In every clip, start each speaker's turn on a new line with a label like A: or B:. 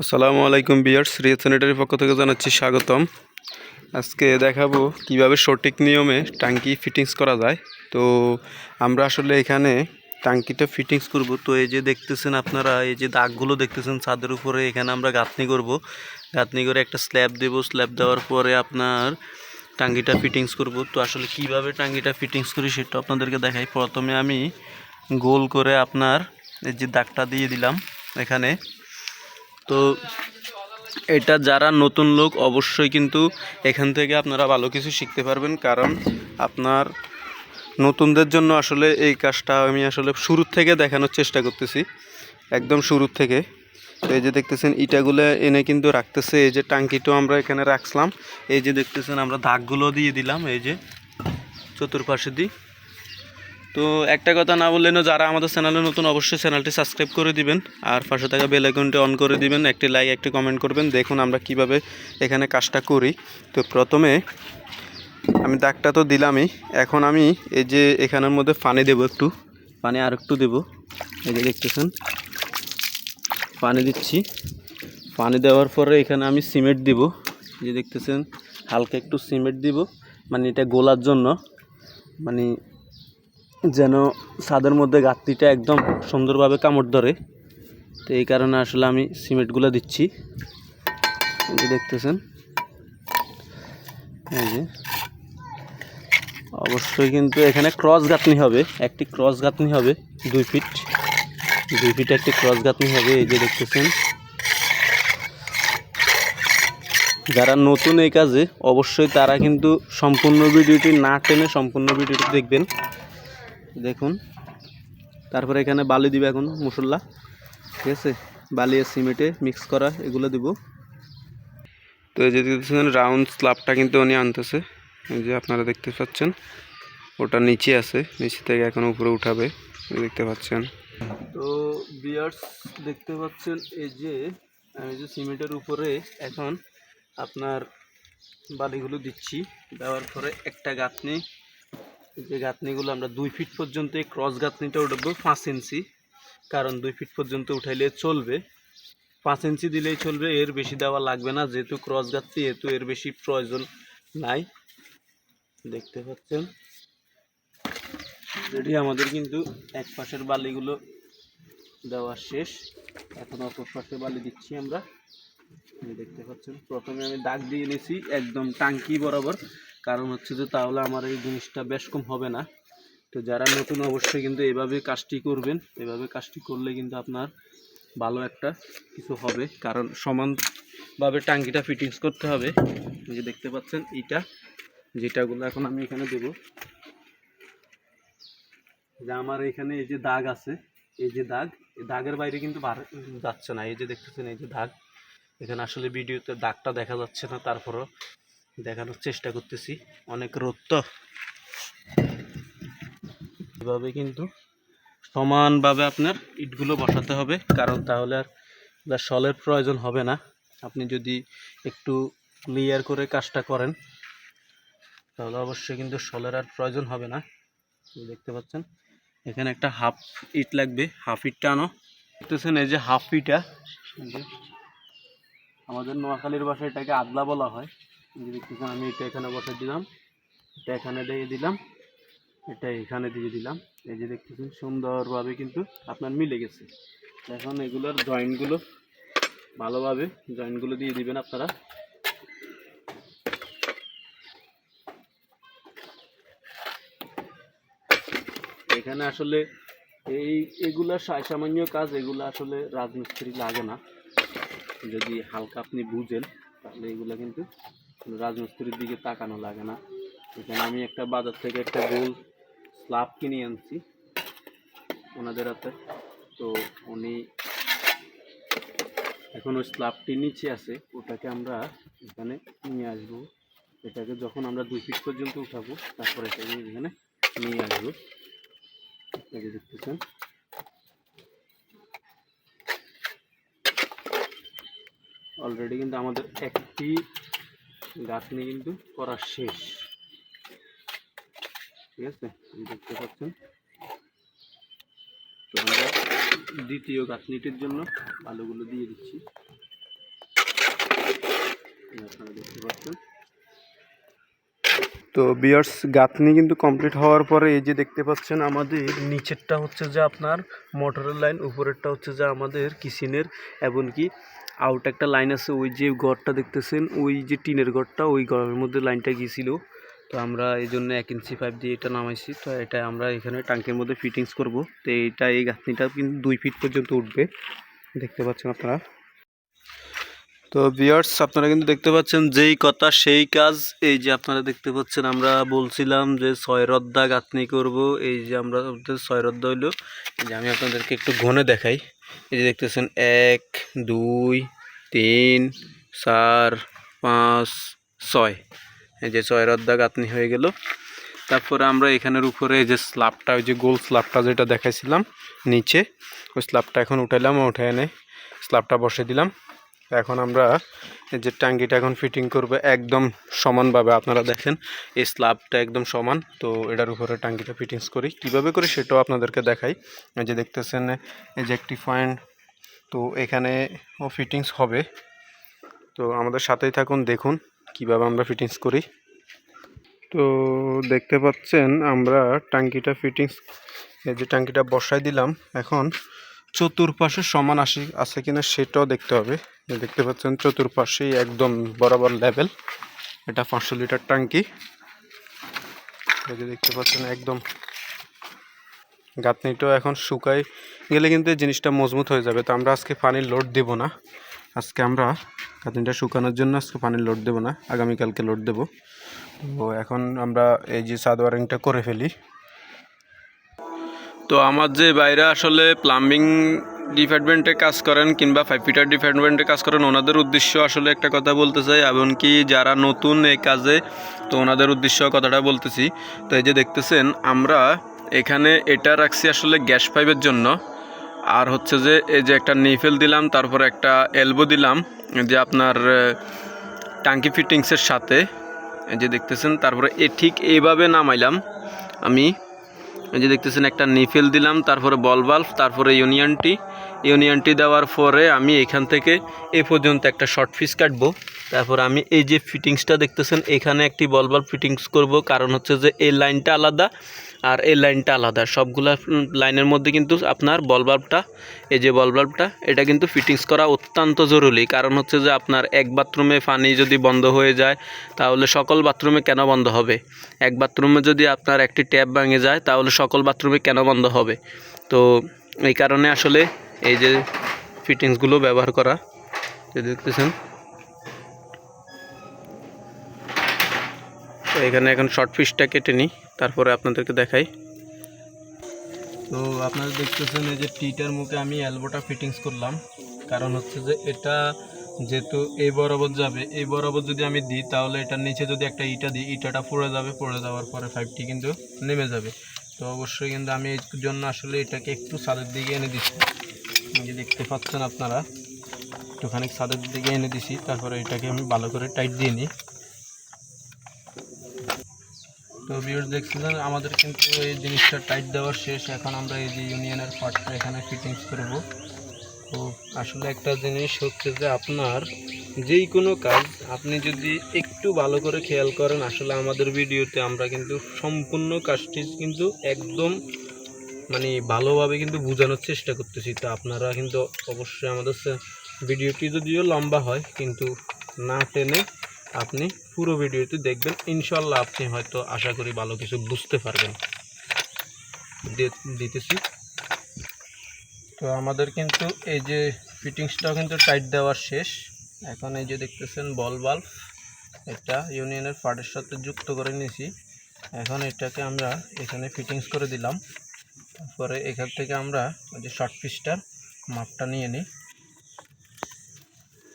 A: আসসালামু আলাইকুম বিয়ার্স রিয়া স্যানিটারির পক্ষ থেকে জানাচ্ছি স্বাগতম। আজকে দেখাবো কীভাবে সঠিক নিয়মে টাঙ্কি ফিটিংস করা যায়। তো আমরা আসলে এখানে টাঙ্কিটা ফিটিংস করব। তো এই যে দেখতেছেন আপনারা, এই যে দাগগুলো দেখতেছেন ছাদের উপরে, এখানে আমরা গাঁথনি করব। গাঁথনি করে একটা স্ল্যাব দেব। স্ল্যাব দেওয়ার পরে আপনার টাঙ্কিটা ফিটিংস করব। তো আসলে কীভাবে টাঙ্কিটা ফিটিংস করি সেটা আপনাদেরকে দেখাই। প্রথমে আমি গোল করে আপনার এই যে দাগটা দিয়ে দিলাম এখানে। তো এটা যারা নতুন লোক, অবশ্যই কিন্তু এখান থেকে আপনারা ভালো কিছু শিখতে পারবেন, কারণ আপনার নতুনদের জন্য আসলে এই কাজটা আমি আসলে শুরুর থেকে দেখানোর চেষ্টা করতেছি, একদম শুরুর থেকে। তো এই যে দেখতেছেন, ইটাগুলো এনে কিন্তু রাখতেছে, এই যে টাঙ্কিটাও আমরা এখানে রাখলাম এই যে দেখতেছেন, আমরা দাগগুলো দিয়ে দিলাম, এই যে চতুর্পাশে দিই তো একটা কথা না বললেনও যারা আমাদের চ্যানেলে নতুন, অবশ্যই চ্যানেলটি সাবস্ক্রাইব করে দিবেন। আর পাশে থাকা বেল আইকনটি অন করে দিবেন, একটি লাইক একটি কমেন্ট করবেন। দেখুন আমরা কীভাবে এখানে কাজটা করি। তো প্রথমে আমি দাগটা তো দিলামই। এখন আমি এই যে এখানের মধ্যে পানি দেবো একটু। পানি আর একটু দেবো। এই যে দেখতেছেন, পানি দিচ্ছি। পানি দেওয়ার পরে এখানে আমি সিমেন্ট দিব। যে দেখতেছেন, হালকা একটু সিমেন্ট দিব। মানে এটা গোলার জন্য। মানে যেন ছাদের মধ্যে গাঁতটিটা একদম সুন্দরভাবে কামড় ধরে। তো এই কারণে আসলে আমি সিমেন্টগুলো দিচ্ছি। দেখতেছেন। যে। অবশ্যই কিন্তু এখানে ক্রস গাঁথনি হবে। একটি ক্রস গাঁথনি হবে দুই ফিট। দুই ফিট একটি ক্রস গাঁথনি হবে, এই যে দেখতেছেন। যারা নতুন এই কাজে, অবশ্যই তারা কিন্তু সম্পূর্ণ ভিডিওটি না টেনে সম্পূর্ণ ভিডিওটি দেখবেন। দেখুন। তারপরে এখানে বালি দিবে এখন, মশলা। ঠিক আছে? বালি আর সিমেন্টে মিক্স করা, এগুলো দিব। তো এই যে দেখতেছেন রাউন্ড স্ল্যাবটা কিন্তু উনি আনতেছে। এই যে আপনারা দেখতে পাচ্ছেন, ওটা নিচে আছে। নিচে থেকে এখন উপরে উঠাবে দেখতে পাচ্ছেন। তো বিয়ার্স দেখতে পাচ্ছেন, এই যে, আমি যে সিমেন্টের উপরে এখন আপনার বালিগুলো দিচ্ছি, দেওয়ার পরে একটা গাঁথনি যে গাঁথনিগুলো আমরা দুই ফিট পর্যন্ত এই ক্রস গাঁথনিটা উঠাবো পাঁচ ইঞ্চি। কারণ দুই ফিট পর্যন্ত উঠাইলে চলবে। পাঁচ ইঞ্চি দিলেই চলবে, এর বেশি দেওয়া লাগবে না। যেহেতু ক্রস গাঁথনি যেহেতু এর বেশি প্রয়োজন নাই। দেখতে পাচ্ছেন? রেডি আমাদের কিন্তু এক পাশের বালিগুলো দেওয়া শেষ। এখন অপর পাশে বালি দিচ্ছি আমরা। দেখতে পাচ্ছেন? প্রথমে আমি দাগ দিয়ে নিয়েছি একদম টাঙ্কি বরাবর। কারণ হচ্ছে যে তাহলে আমার এই জিনিসটা বেশ কম হবে না। তো যারা নতুন অবশ্যই কিন্তু এভাবে কাজটি করবেন। এভাবে কাজটি করলে কিন্তু আপনার ভালো একটা কিছু হবে। কারণ সমানভাবে টাঙ্কিটা ফিটিংস করতে হবে। যে দেখতে পাচ্ছেন এইটা যেটাগুলো এখন আমি এখানে দেব। যে আমার এখানে এই যে দাগ আছে, এই যে দাগ, এই দাগের বাইরে কিন্তু যাচ্ছে না। এই যে দেখতেছেন, এই যে দাগ। এখানে আসলে ভিডিওতে দাগটা দেখা যাচ্ছে না, তারপরও দেখানোর চেষ্টা করতেছি। অনেক রোদ তো। এভাবে কিন্তু সমানভাবে আপনার ইটগুলো বসাতে হবে, কারণ তাহলে আর সলের প্রয়োজন হবে না। আপনি যদি একটু ক্লিয়ার করে কাজটা করেন, তাহলে অবশ্যই কিন্তু সলের আর প্রয়োজন হবে না। দেখতে পাচ্ছেন, এখানে একটা হাফ ইট লাগবে, হাফ ইটটা আনো দেখতেছেন এই যে হাফ ইটা আমাদের নোয়াখালীর বাসায় এটাকে আদলা বলা হয়। দেখতেছেন আমি এটা এখানে বসে দিলাম এটা এখানে দিয়ে দিলাম, এটা এখানে দিয়ে দিলাম। এই যে দেখতেছেন, সুন্দরভাবে কিন্তু আপনার মিলে গেছে। এখন এগুলোর জয়েন্টগুলো ভালোভাবে জয়েন্টগুলো দিয়ে দিবেন আপনারা। এখানে আসলে এই, এগুলা সামান্য কাজ, এগুলো আসলে রাজমিস্ত্রি লাগে না। যদি হালকা আপনি বুঝেন, তাহলে এগুলো কিন্তু রাজমিস্ত্রির দিকে তাকানো লাগে না। এখানে আমি একটা বাজার থেকে একটা গোল স্লাব কিনে আনছি ওনাদের হাতে। তো উনি এখন ওই স্ল্যাবটি নিচে আছে, ওটাকে আমরা এখানে নিয়ে আসব। এটাকে যখন আমরা দুই ফিট পর্যন্ত উঠাবো, তারপরে এটাকে এখানে নিয়ে আসব। যে দেখতেছেন। অলরেডি কিন্তু আমাদের একটি গাঁথনি কিন্তু করা শেষ। ঠিক আছে? দেখতে পাচ্ছেন? তো আমরা দ্বিতীয় গাঁথনিটির জন্য আলুগুলো দিয়ে দিচ্ছি। তো বিয়ার্স, গাঁথনি কিন্তু কমপ্লিট হওয়ার পরে এই যে দেখতে পাচ্ছেন আমাদের নিচেরটা হচ্ছে যে আপনার মোটরের লাইন, উপরেরটা হচ্ছে যে আমাদের কিচেনের, এমনকি আউট একটা লাইন আছে, ওই যে ঘরটা দেখতেছেন, ওই যে টিনের ঘরটা, ওই ঘরের মধ্যে লাইনটা গিয়েছিল। তো আমরা এই জন্য এক ইঞ্চি পাইপ দিয়ে এটা নামাইছি, তো এটা আমরা এখানে ট্যাঙ্কের মধ্যে ফিটিংস করব। তো এইটা, এই গাঁথনিটা কিন্তু দুই ফিট পর্যন্ত উঠবে। দেখতে পাচ্ছেন আপনারা? তো বিয়ার্স আপনারা কিন্তু দেখতে পাচ্ছেন যেই কথা, সেই কাজ। এই যে আপনারা দেখতে পাচ্ছেন, আমরা বলছিলাম যে ছয় রদ্দা গাঁথনি করব। এই যে আমরা আমাদের ছয় রদ্দা হইল যে আমি আপনাদেরকে একটু ঘনে দেখাই। এই যে দেখতেছেন, এক, দুই, তিন, চার, পাঁচ, ছয়। এই যে ছয় রদ্দা গাঁথনি হয়ে গেল। তারপরে আমরা এখানের উপরে এই যে স্ল্যাবটা, ওই যে গোল স্ল্যাবটা যেটা দেখাইছিলাম নিচে, ওই স্ল্যাবটা এখন উঠাইলাম উঠে এনে স্ল্যাবটা বসে দিলাম। এখন আমরা যে ট্যাঙ্কিটা এখন ফিটিং করবে একদম সমানভাবে। আপনারা দেখেন, এই স্ল্যাবটা একদম সমান। তো এটার উপরে ট্যাঙ্কিটা ফিটিংস করি। কীভাবে করি সেটাও আপনাদেরকে দেখাই। যে দেখতেছেন, এই যে একটি পয়েন্ট তো এখানে ও ফিটিংস হবে। তো আমাদের সাথেই থাকুন, দেখুন কীভাবে আমরা ফিটিংস করি। তো দেখতে পাচ্ছেন, আমরা ট্যাঙ্কিটা ফিটিংস এই যে ট্যাঙ্কিটা বসাই দিলাম। এখন চতুর্পাশে সমান আসি, আছে কিনা সেটাও দেখতে হবে। দেখতে পাচ্ছেন চতুর্পাশেই একদম বরাবর লেভেল এটা পাঁচশো লিটার ট্যাঙ্কি। দেখতে পাচ্ছেন একদম গাঁথনিটাও এখন শুকাই গেলে কিন্তু জিনিসটা মজবুত হয়ে যাবে। তো আমরা আজকে পানির লোড দেব না। আজকে আমরা গাঁথনিটা শুকানোর জন্য আজকে পানির লোড দেব না। আগামীকালকে লোড দেব। তো এখন আমরা এই যে সাদ ওয়ারিংটা করে ফেলি। তো আমার যে বাইরে আসলে প্লাম্বিং ডিপার্টমেন্টে কাজ করেন কিংবা ফাইভ ফিটার ডিপার্টমেন্টে কাজ করেন, ওনাদের উদ্দেশ্য আসলে একটা কথা বলতে চাই এমনকি যারা নতুন এই কাজে, তো ওনাদের উদ্দেশ্য কথাটা বলতেছি। তো এই যে দেখতেছেন, আমরা এখানে এটা রাখছি আসলে গ্যাস পাইপের জন্য। আর হচ্ছে যে, এই যে একটা নিফেল দিলাম, তারপর একটা এলবো দিলাম যে আপনার টাঙ্কি ফিটিংসের সাথে। এই যে দেখতেছেন, তারপরে এ ঠিক এইভাবে নামাইলাম আমি। এই যে দেখতেছেন, একটা নিফেল দিলাম, তারপরে বল বাল্ব তারপরে ইউনিয়নটি ইউনিয়নটি দেওয়ার পরে আমি এখান থেকে এ পর্যন্ত একটা শর্ট ফিস কাটবো। তারপর আমি এই যে ফিটিংসটা দেখতেছেন, এখানে একটি বল বাল্ব ফিটিংস করব। কারণ হচ্ছে যে এই লাইনটা আলাদা আর এই লাইনটা আলাদা। সবগুলা লাইনের মধ্যে কিন্তু আপনার বল বাল্বটা, এই যে বল বাল্বটা, এটা কিন্তু ফিটিংস করা অত্যন্ত জরুরি। কারণ হচ্ছে যে আপনার এক বাথরুমে পানি যদি বন্ধ হয়ে যায়, তাহলে সকল বাথরুমে কেন বন্ধ হবে? এক বাথরুমে যদি আপনার একটি ট্যাপ ভাঙে যায়, তাহলে সকল বাথরুমে কেন বন্ধ হবে? তো এই কারণে আসলে এই যে ফিটিংসগুলো ব্যবহার করা দেখতেছেন। তো এখানে এখন শর্ট পিসটা কেটে নিই, তারপরে আপনাদেরকে দেখাই। তো আপনারা দেখতেছেন এই যে টিটার মুখে আমি অ্যালবোটা ফিটিংস করলাম। কারণ হচ্ছে যে এটা যেহেতু এই বরাবর যাবে, এই বরাবর যদি আমি দিই, তাহলে এটার নিচে যদি একটা ইটা দিই, ইটাটা পড়ে যাবে, পড়ে যাওয়ার পরে ফাইভটি কিন্তু নেমে যাবে। তো অবশ্যই কিন্তু আমি এর জন্য আসলে এটাকে একটু ছাদের দিকে এনে দিচ্ছি যে দেখতে পাচ্ছেন আপনারা, একটুখানি ছাদের দিকে এনে দিছি, তারপরে এটাকে আমি ভালো করে টাইট দিয়ে নিই। তো ভিউয়ার্স দেখছিলেন, আমাদের কিন্তু এই জিনিসটা টাইট দেওয়া শেষ। এখন আমরা এই যে ইউনিয়নের পার্টটা এখানে ফিটিংস করব। তো আসলে একটা জিনিস হচ্ছে যে আপনার যেই কোনো কাজ আপনি যদি একটু ভালো করে খেয়াল করেন, আসলে আমাদের ভিডিওতে আমরা কিন্তু সম্পূর্ণ কাজটি কিন্তু একদম মানে ভালোভাবে কিন্তু বোঝানোর চেষ্টা করতেছি। তো আপনারা কিন্তু অবশ্যই আমাদের ভিডিওটি যদিও লম্বা হয়, কিন্তু না টেনে আপনি পুরো ভিডিওটি দেখবেন, ইনশাল্লাহ আপনি হয়তো আশা করি ভালো কিছু বুঝতে পারবেন। দিতেছি। তো আমাদের কিন্তু এই যে ফিটিংসটাও কিন্তু টাইট দেওয়ার শেষ। এখন এই যে দেখতেছেন বল বাল্ব এটা ইউনিয়নের পার্টের সাথে যুক্ত করে নিয়েছি। এখন এটাকে আমরা এখানে ফিটিংস করে দিলাম। তারপরে এখান থেকে আমরা ওই যে শর্ট পিসটার মাপটা নিয়ে নিই।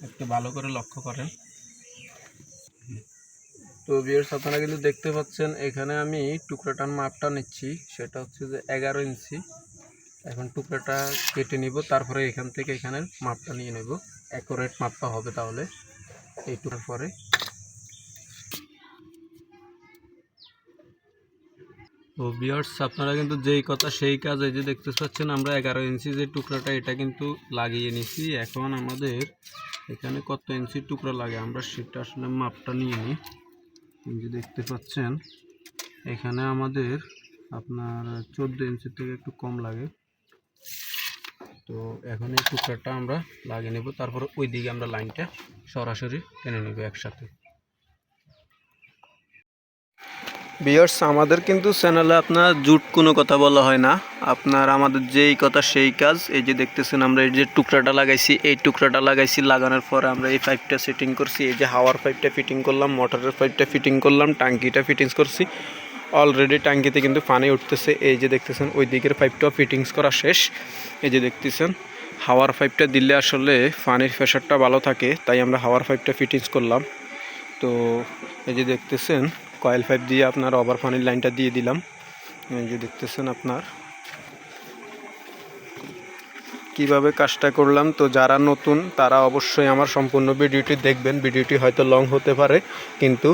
A: একটু ভালো করে লক্ষ্য করেন। তো ভিউয়ার্স আপনারা কিন্তু দেখতে পাচ্ছেন, এখানে আমি টুকরাটার মাপটা নিচ্ছি। সেটা হচ্ছে যে এগারো ইঞ্চি। এখন টুকরাটা কেটে নিব, তারপরে এখান থেকে এখানের মাপটা নিয়ে নেব। অ্যাকোরেট মাপটা হবে তাহলে এই টুকরার পরে। তো বিয়ার্স, আপনারা কিন্তু যেই কথা, সেই কাজ এই যে দেখতে পাচ্ছেন, আমরা এগারো ইঞ্চি যে টুকরাটা, এটা কিন্তু লাগিয়ে নিছি। এখন আমাদের এখানে কত ইঞ্চি টুকরা লাগে, আমরা সেটা আসলে মাপটা নিয়ে নিই। যে দেখতে পাচ্ছেন, এখানে আমাদের আপনার চোদ্দ ইঞ্চির থেকে একটু কম লাগে। তো এখন এই টুকরাটা আমরা লাগিয়ে নেব, তারপর ওই দিকে আমরা লাইনটা সরাসরি টেনে নেব একসাথে। বিয়ার্স আমাদের কিন্তু চ্যানেলে আপনার জুট কোনো কথা বলা হয় না। আপনার আমাদের যেই কথা সেই কাজ। এই যে দেখতেছেন আমরা, এই যে টুকরাটা লাগাইছি, এই টুকরাটা লাগাইছি, লাগানোর পরে আমরা এই পাইপটা সেটিং করছি। এই যে হাওয়ার পাইপটা ফিটিং করলাম মোটরের পাইপটা ফিটিং করলাম টাঙ্কিটা ফিটিংস করছি। অলরেডি টাঙ্কিতে কিন্তু পানি উঠতেছে। এই যে দেখতেছেন, ওই দিকের পাইপটাও ফিটিংস করা শেষ। এই যে দেখতেছেন, হাওয়ার পাইপটা দিলে আসলে পানির প্রেশারটা ভালো থাকে, তাই আমরা হাওয়ার পাইপটা ফিটিংস করলাম। তো এই যে দেখতেছেন কয়েল পাইপ দিয়ে আপনার ওভার পানির লাইনটা দিয়ে দিলাম। এই যে দেখতেছেন আপনার। কীভাবে কাজটা করলাম? তো যারা নতুন, তারা অবশ্যই আমার সম্পূর্ণ ভিডিওটি দেখবেন। ভিডিওটি হয়তো লং হতে পারে, কিন্তু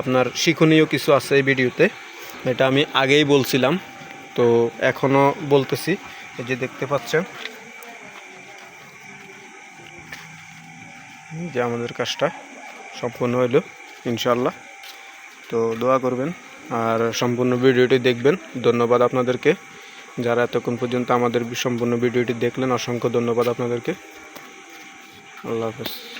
A: আপনার শিক্ষণীয় কিছু আছে এই ভিডিওতে। এটা আমি আগেই বলছিলাম। তো এখনও বলতেছি, এই যে দেখতে পাচ্ছেন। যে আমাদের কাজটা সম্পূর্ণ হইল ইনশাল্লাহ তো দোয়া করবেন আর সম্পূর্ণ ভিডিওটি দেখবেন। ধন্যবাদ আপনাদেরকে। যারা এতক্ষণ পর্যন্ত আমাদের সম্পূর্ণ ভিডিওটি দেখলেন, অসংখ্য ধন্যবাদ আপনাদেরকে। আল্লাহ হাফেজ।